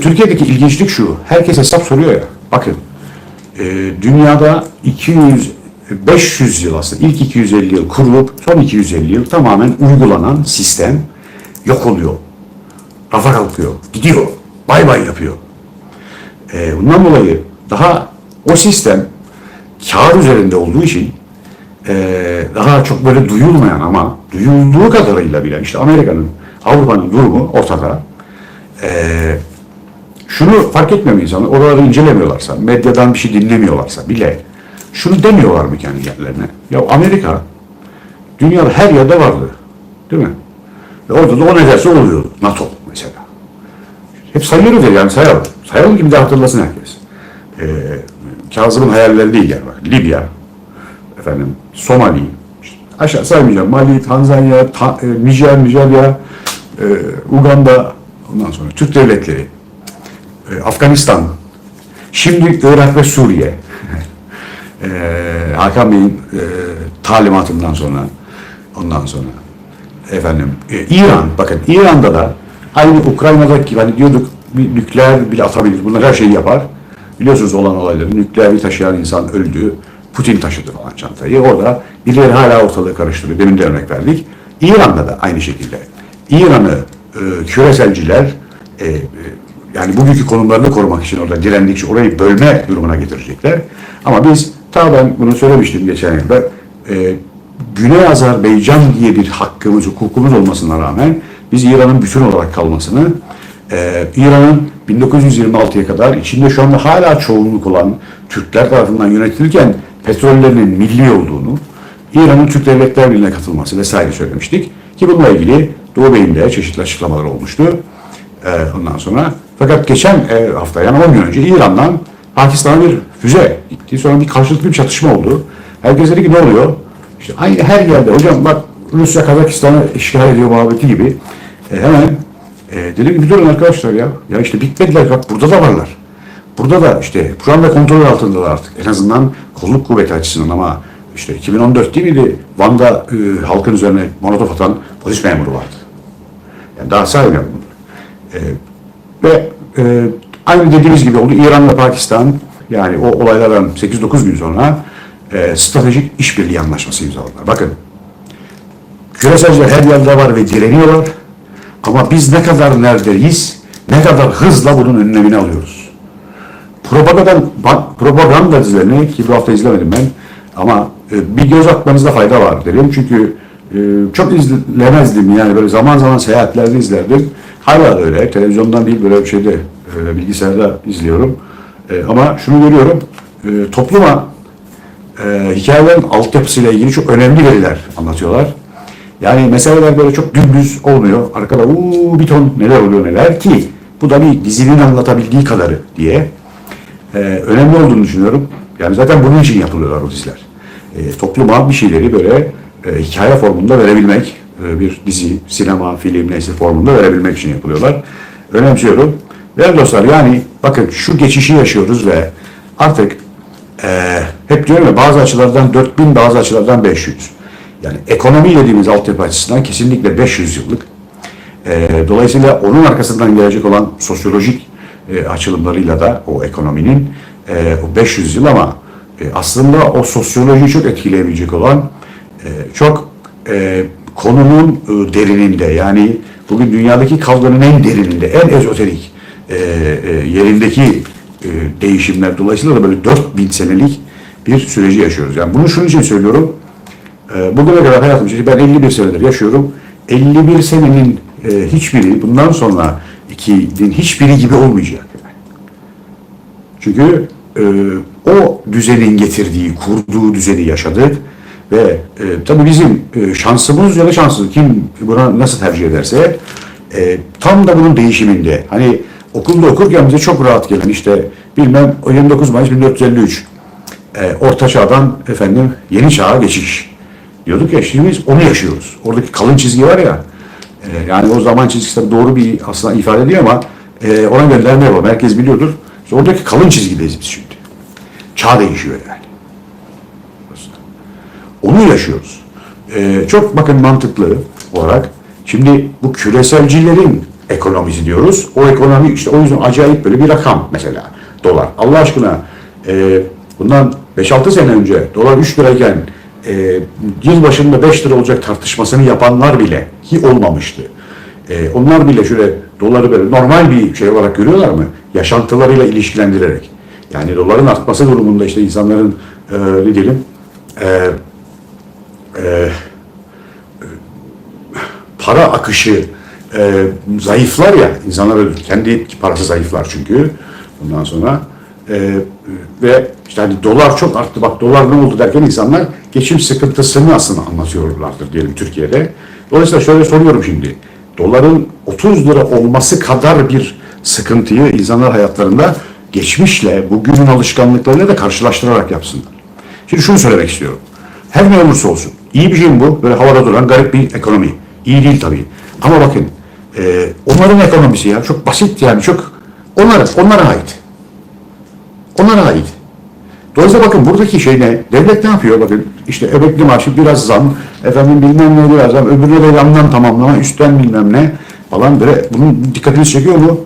Türkiye'deki ilginçlik şu. Herkes hesap soruyor ya. Bakın. e, dünyada 200 500 yıl aslında ilk 250 yıl kurulup son 250 yıl tamamen uygulanan sistem yok oluyor. Rafa kalkıyor. Gidiyor. Bay bay yapıyor. E, bundan dolayı daha o sistem kağıt üzerinde olduğu için e, daha çok böyle duyulmayan ama duyulduğu kadarıyla bile işte Amerika'nın, Avrupa'nın durumu ortada. E, şunu fark etmiyor insanlar? Oraları incelemiyorlarsa, medyadan bir şey dinlemiyorlarsa bile şunu demiyorlar mı kendi kendilerine? Ya Amerika dünyada her yerde vardı. Değil mi? Ve orada da o ne derse oluyordu. NATO mesela. Hep sayıyoruz ya yani sayalım. Sayalım ki bir de hatırlasın herkes. Ee, Kazım'ın hayalleri değil yani. Bak, Libya, efendim Somali, aşağı saymayacağım. Mali, Tanzanya, Ta, e, Nijer, Nijerya, e, Uganda, ondan sonra Türk devletleri, Afganistan, şimdi Irak ve Suriye. e, Hakan Bey'in e, talimatından sonra, ondan sonra efendim e, İran, bakın İran'da da aynı Ukrayna'daki hani diyorduk bir nükleer bile atabilir. Bunlar her şeyi yapar. Biliyorsunuz olan olayları. Nükleer taşıyan insan öldü. Putin taşıdı falan çantayı. Orada birileri hala ortalığı karıştırıyor. Demin de örnek verdik. İran'da da aynı şekilde. İran'ı e, küreselciler e, e, yani bugünkü konumlarını korumak için orada direndikçe orayı bölme durumuna getirecekler. Ama biz ta ben bunu söylemiştim geçen yılda e, Güney Azerbaycan diye bir hakkımız, hukukumuz olmasına rağmen biz İran'ın bütün olarak kalmasını, e, İran'ın 1926'ya kadar içinde şu anda hala çoğunluk olan Türkler tarafından yönetilirken petrollerinin milli olduğunu, İran'ın Türk Devletler Birliği'ne katılması vesaire söylemiştik. Ki bununla ilgili Doğu Bey'in de çeşitli açıklamalar olmuştu. E, ondan sonra fakat geçen e, hafta yani 10 gün önce İran'dan Pakistan'a bir füze gitti. Sonra bir karşılıklı bir çatışma oldu. Herkes dedi ki ne oluyor? İşte aynı her yerde hocam bak Rusya Kazakistan'ı işgal ediyor muhabbeti gibi. E, hemen e, dedim ki bir durun arkadaşlar ya. Ya işte bitmediler bak burada da varlar. Burada da işte şu anda kontrol altındalar artık. En azından kolluk kuvveti açısından ama işte 2014 değil miydi? Van'da e, halkın üzerine molotof atan polis memuru vardı. Yani daha saymayalım bunu. E, ve e, aynı dediğimiz gibi oldu. İran ve Pakistan yani o olaylardan 8-9 gün sonra e, stratejik işbirliği anlaşması imzaladılar. Bakın küreselciler her yerde var ve direniyorlar. Ama biz ne kadar neredeyiz, ne kadar hızla bunun önlemini alıyoruz. Propaganda, propaganda dizilerini ki bu hafta izlemedim ben ama e, bir göz atmanızda fayda var derim. Çünkü e, çok izlemezdim yani böyle zaman zaman seyahatlerde izlerdim. Hala öyle. Televizyondan değil böyle bir şeyde e, bilgisayarda izliyorum. E, ama şunu görüyorum. E, topluma e, hikayelerin altyapısıyla ilgili çok önemli veriler anlatıyorlar. Yani meseleler böyle çok dümdüz olmuyor. Arkada uuu bir ton neler oluyor neler ki bu da bir dizinin anlatabildiği kadarı diye e, önemli olduğunu düşünüyorum. Yani zaten bunun için yapılıyorlar o diziler. E, topluma bir şeyleri böyle e, hikaye formunda verebilmek, e, bir dizi, sinema, film neyse formunda verebilmek için yapılıyorlar. Önemsiyorum. Değerli dostlar yani bakın şu geçişi yaşıyoruz ve artık e, hep diyorum ya bazı açılardan 4000 bazı açılardan 500. Yani ekonomi dediğimiz altyapı açısından kesinlikle 500 yıllık. E, dolayısıyla onun arkasından gelecek olan sosyolojik e, açılımlarıyla da o ekonominin e, o 500 yıl ama e, aslında o sosyolojiyi çok etkileyebilecek olan çok e, konunun e, derininde yani bugün dünyadaki kavganın en derininde, en ezoterik e, yerindeki değişimler dolayısıyla da böyle 4000 senelik bir süreci yaşıyoruz. Yani bunu şunun için söylüyorum. Bugüne kadar hayatım için ben 51 senedir yaşıyorum. 51 senenin hiçbiri bundan sonra ikinin hiçbiri gibi olmayacak. Çünkü o düzenin getirdiği, kurduğu düzeni yaşadık ve e, tabii bizim e, şansımız ya da şanssız kim buna nasıl tercih ederse e, tam da bunun değişiminde hani okulda okurken bize çok rahat gelen işte bilmem o 29 Mayıs 1453 e, orta çağdan efendim yeni çağa geçiş diyorduk ya şimdi biz onu yaşıyoruz. Oradaki kalın çizgi var ya e, yani o zaman çizgisi tabii doğru bir aslında ifade ediyor ama e, ona gönderme yapalım. Herkes biliyordur. İşte oradaki kalın çizgideyiz biz şimdi. Çağ değişiyor yani. Onu yaşıyoruz. Ee, çok bakın mantıklı olarak şimdi bu küreselcilerin ekonomisi diyoruz. O ekonomi işte o yüzden acayip böyle bir rakam mesela dolar. Allah aşkına e, bundan 5-6 sene önce dolar 3 lirayken e, yıl başında 5 lira olacak tartışmasını yapanlar bile ki olmamıştı. E, onlar bile şöyle doları böyle normal bir şey olarak görüyorlar mı? Yaşantılarıyla ilişkilendirerek. Yani doların artması durumunda işte insanların e, ne diyelim e, e, para akışı e, zayıflar ya, insanlar öyle kendi parası zayıflar çünkü. Ondan sonra e, ve işte hani dolar çok arttı bak dolar ne oldu derken insanlar geçim sıkıntısını aslında anlatıyorlardır diyelim Türkiye'de. Dolayısıyla şöyle soruyorum şimdi. Doların 30 lira olması kadar bir sıkıntıyı insanlar hayatlarında geçmişle bugünün alışkanlıklarıyla da karşılaştırarak yapsınlar. Şimdi şunu söylemek istiyorum. Her ne olursa olsun. İyi bir şey mi bu? Böyle havada duran garip bir ekonomi. İyi değil tabii. Ama bakın e, onların ekonomisi ya çok basit yani çok onlara, onlara ait. Onlara ait. Dolayısıyla bakın buradaki şey ne? Devlet ne yapıyor? Bakın işte emekli maaşı biraz zam, efendim bilmem ne biraz zam, öbürüne de yandan tamamlama, üstten bilmem ne falan böyle bunun dikkatinizi çekiyor mu?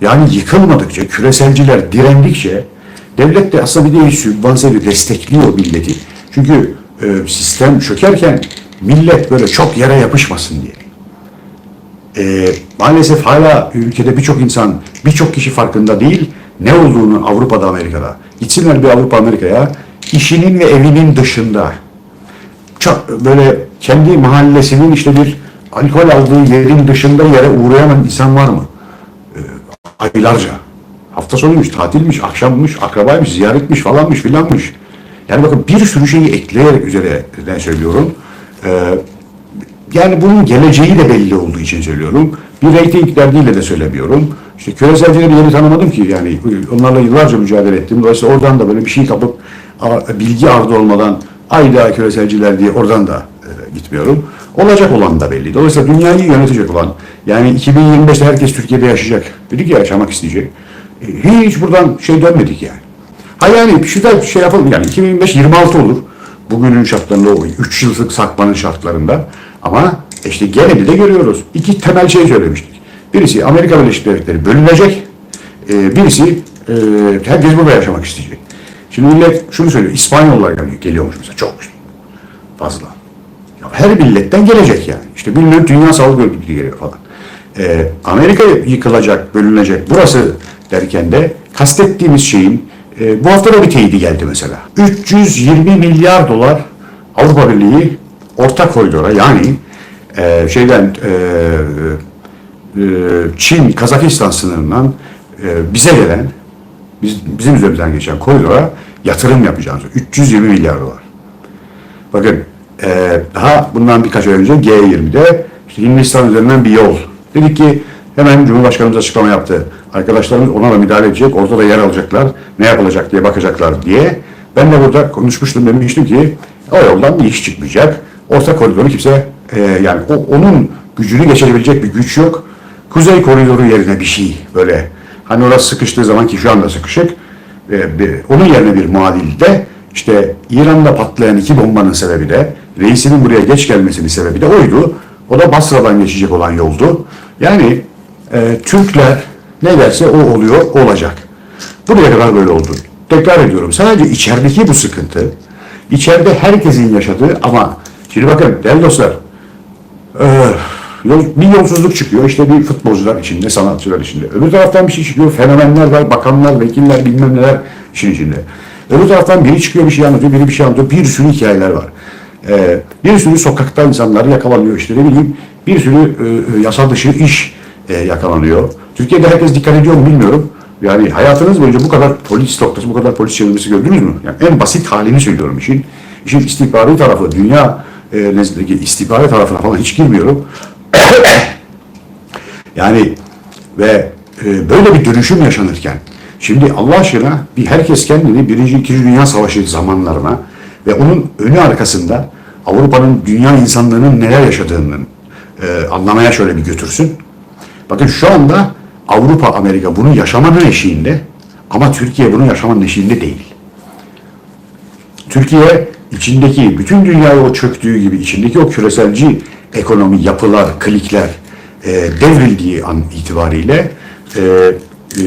Yani yıkılmadıkça, küreselciler direndikçe devlet de aslında bir de sübvanse ediyor, destekliyor milleti. Çünkü e, sistem çökerken millet böyle çok yere yapışmasın diye. E, maalesef hala ülkede birçok insan, birçok kişi farkında değil ne olduğunu Avrupa'da, Amerika'da. Gitsinler bir Avrupa, Amerika'ya işinin ve evinin dışında çok böyle kendi mahallesinin işte bir alkol aldığı yerin dışında yere uğrayan insan var mı? aylarca. Hafta sonuymuş, tatilmiş, akşammış, akrabaymış, ziyaretmiş falanmış filanmış. Yani bakın bir sürü şeyi ekleyerek üzerine söylüyorum. Ee, yani bunun geleceği de belli olduğu için söylüyorum. Bir reyting derdiyle de söylemiyorum. İşte küreselcileri yeni tanımadım ki yani onlarla yıllarca mücadele ettim. Dolayısıyla oradan da böyle bir şey kapıp bilgi ardı olmadan ayda küreselciler diye oradan da e, gitmiyorum. Olacak olan da belli. Dolayısıyla dünyayı yönetecek olan yani 2025'te herkes Türkiye'de yaşayacak. Dedik ya yaşamak isteyecek. E, Hiç buradan şey dönmedik yani. Ha yani şurada şey yapalım yani 2025 26 olur. Bugünün şartlarında o 3 yıllık sakmanın şartlarında. Ama işte gene de görüyoruz. İki temel şey söylemiştik. Birisi Amerika Birleşik Devletleri bölünecek. E, birisi e, herkes burada yaşamak isteyecek. Şimdi millet şunu söylüyor. İspanyollar geliyor, geliyormuş mesela çok fazla. Ya her milletten gelecek yani. İşte bilmem Dünya Sağlık Örgütü geliyor falan. Ee, Amerika yıkılacak, bölünecek burası derken de kastettiğimiz şeyin e, bu hafta da bir teyidi geldi mesela. 320 milyar dolar Avrupa Birliği orta koridora yani e, şeyden e, e, Çin, Kazakistan sınırından e, bize gelen biz, bizim üzerimizden geçen koridora yatırım yapacağız. 320 milyar dolar. Bakın eee, daha bundan birkaç ay önce G20'de işte Hindistan üzerinden bir yol. Dedik ki hemen Cumhurbaşkanımız açıklama yaptı. Arkadaşlarımız ona da müdahale edecek, orada da yer alacaklar, ne yapılacak diye bakacaklar diye. Ben de burada konuşmuştum, demiştim ki o yoldan bir iş çıkmayacak. Orta koridoru kimse eee, yani o, onun gücünü geçirebilecek bir güç yok. Kuzey koridoru yerine bir şey böyle. Hani orası sıkıştığı zaman ki şu anda sıkışık. e, bir- onun yerine bir muadil de işte İran'da patlayan iki bombanın sebebi de reisinin buraya geç gelmesinin sebebi de oydu. O da Basra'dan geçecek olan yoldu. Yani e, Türkler ne derse o oluyor, olacak. Buraya kadar böyle oldu. Tekrar ediyorum. Sadece içerideki bu sıkıntı, içeride herkesin yaşadığı ama şimdi bakın değerli dostlar, yol, bir yolsuzluk çıkıyor. İşte bir futbolcular içinde, sanatçılar içinde. Öbür taraftan bir şey çıkıyor. Fenomenler var, bakanlar, vekiller, bilmem neler işin içinde. Öbür taraftan biri çıkıyor bir şey anlatıyor, biri bir şey anlatıyor. Bir sürü hikayeler var. Ee, bir sürü sokakta insanlar yakalanıyor işte ne bileyim. Bir sürü e, e, yasa dışı iş e, yakalanıyor. Türkiye'de herkes dikkat ediyor mu bilmiyorum. Yani hayatınız boyunca bu kadar polis noktası, bu kadar polis çevirmesi gördünüz mü? Yani en basit halini söylüyorum işin. İşin istihbari tarafı, dünya e, nezdindeki istihbari tarafına falan hiç girmiyorum. yani ve e, böyle bir dönüşüm yaşanırken şimdi Allah aşkına bir herkes kendini birinci, ikinci Dünya Savaşı zamanlarına ve onun önü arkasında Avrupa'nın dünya insanlığının neler yaşadığını e, anlamaya şöyle bir götürsün. Bakın şu anda Avrupa, Amerika bunu yaşamanın eşiğinde ama Türkiye bunu yaşamanın eşiğinde değil. Türkiye içindeki bütün dünyaya o çöktüğü gibi içindeki o küreselci ekonomi, yapılar, klikler, e, devrildiği an itibariyle e, e,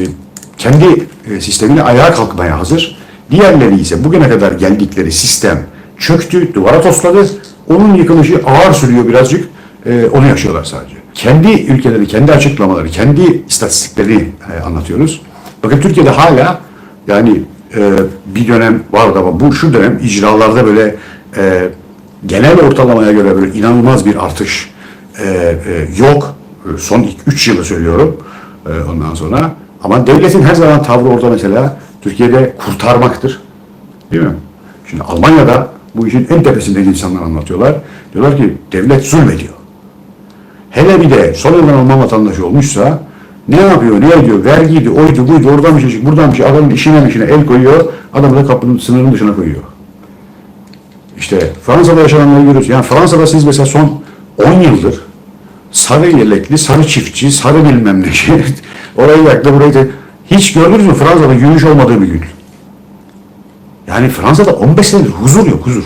kendi e, sistemine ayağa kalkmaya hazır. Diğerleri ise bugüne kadar geldikleri sistem çöktü, duvara tosladı. Onun yıkılışı ağır sürüyor birazcık. E, onu yaşıyorlar sadece. Kendi ülkeleri, kendi açıklamaları, kendi istatistiklerini e, anlatıyoruz. Bakın Türkiye'de hala yani e, bir dönem vardı ama bu şu dönem icralarda böyle e, genel ortalamaya göre böyle inanılmaz bir artış e, e, yok. Son 3 yılı söylüyorum e, ondan sonra. Ama devletin her zaman tavrı orada mesela Türkiye'de kurtarmaktır. Değil mi? Şimdi Almanya'da bu işin en tepesindeki insanlar anlatıyorlar. Diyorlar ki devlet zulmediyor. Hele bir de sonradan Alman vatandaşı olmuşsa ne yapıyor, ne ediyor, vergiydi, oydu, buydu, oradan bir şey, buradan bir şey, adamın işine işine el koyuyor, adamı da kapının sınırın dışına koyuyor. İşte Fransa'da yaşananları görüyoruz. Yani Fransa'da siz mesela son 10 yıldır sarı yelekli, sarı çiftçi, sarı bilmem ne şey, orayı yaktı, burayı da... Hiç gördünüz mü Fransa'da yürüyüş olmadığı bir gün? Yani Fransa'da 15 senedir huzur yok, huzur.